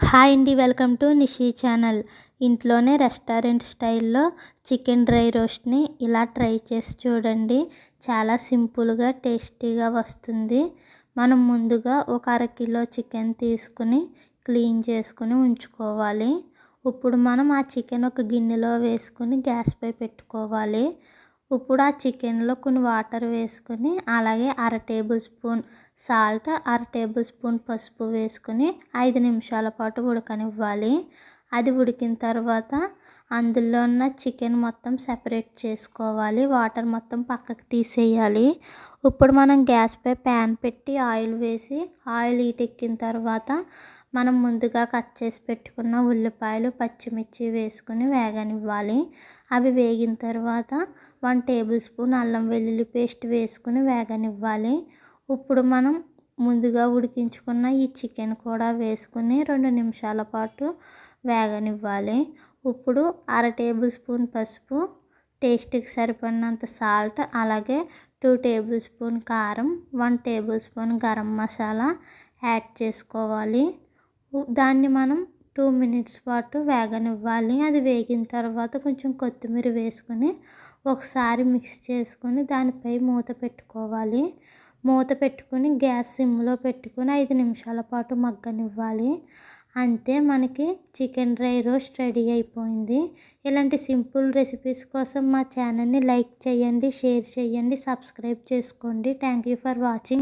Hi అండి welcome to Nishi channel. ఇంట్లోనే restaurant స్టైల్లో చికెన్ డ్రై రోస్ట్ని ఇలా ట్రై చేసి చూడండి. చాలా సింపుల్గా టేస్టీగా వస్తుంది. మనం ముందుగా ఒక అరకిలో చికెన్ తీసుకుని క్లీన్ చేసుకుని ఉంచుకోవాలి. ఇప్పుడు మనం ఆ చికెన్ ఒక గిన్నెలో వేసుకుని గ్యాస్పై పెట్టుకోవాలి. ఇప్పుడు ఆ చికెన్లో కొన్ని వాటర్ వేసుకొని అలాగే అర టేబుల్ స్పూన్ సాల్ట్ అర టేబుల్ స్పూన్ పసుపు వేసుకొని ఐదు నిమిషాల పాటు ఉడకనివ్వాలి. అది ఉడికిన తర్వాత అందులో ఉన్న చికెన్ మొత్తం సెపరేట్ చేసుకోవాలి. వాటర్ మొత్తం పక్కకు తీసేయాలి. ఇప్పుడు మనం గ్యాస్పై ప్యాన్ పెట్టి ఆయిల్ వేసి ఆయిల్ ఎక్కిన తర్వాత మనం ముందుగా కట్ చేసి పెట్టుకున్న ఉల్లిపాయలు పచ్చిమిర్చి వేసుకుని వేగనివ్వాలి. అవి వేగిన తర్వాత వన్ టేబుల్ స్పూన్ అల్లం వెల్లుల్లి పేస్ట్ వేసుకుని వేగనివ్వాలి. ఇప్పుడు మనం ముందుగా ఉడికించుకున్న ఈ చికెన్ కూడా వేసుకుని రెండు నిమిషాల పాటు వేగనివ్వాలి. ఇప్పుడు అర టేబుల్ స్పూన్ పసుపు టేస్ట్కి సరిపడినంత సాల్ట్ అలాగే టూ టేబుల్ స్పూన్ కారం one tablespoon garam masala add చేసుకోవాలి. దాన్ని మనం టూ మినిట్స్ పాటు వేగనివ్వాలి. అది వేగిన తర్వాత కొంచెం కొత్తిమీర వేసుకొని ఒకసారి మిక్స్ చేసుకొని దానిపై మూత పెట్టుకోవాలి. మూత పెట్టుకుని గ్యాస్ సిమ్లో పెట్టుకుని ఐదు నిమిషాల పాటు మగ్గనివ్వాలి. అంతే మనకి చికెన్ డ్రై రోస్ట్ రెడీ అయిపోయింది. ఇలాంటి సింపుల్ రెసిపీస్ కోసం మా ఛానల్ని లైక్ చేయండి షేర్ చేయండి సబ్స్క్రైబ్ చేసుకోండి. Thank you for watching.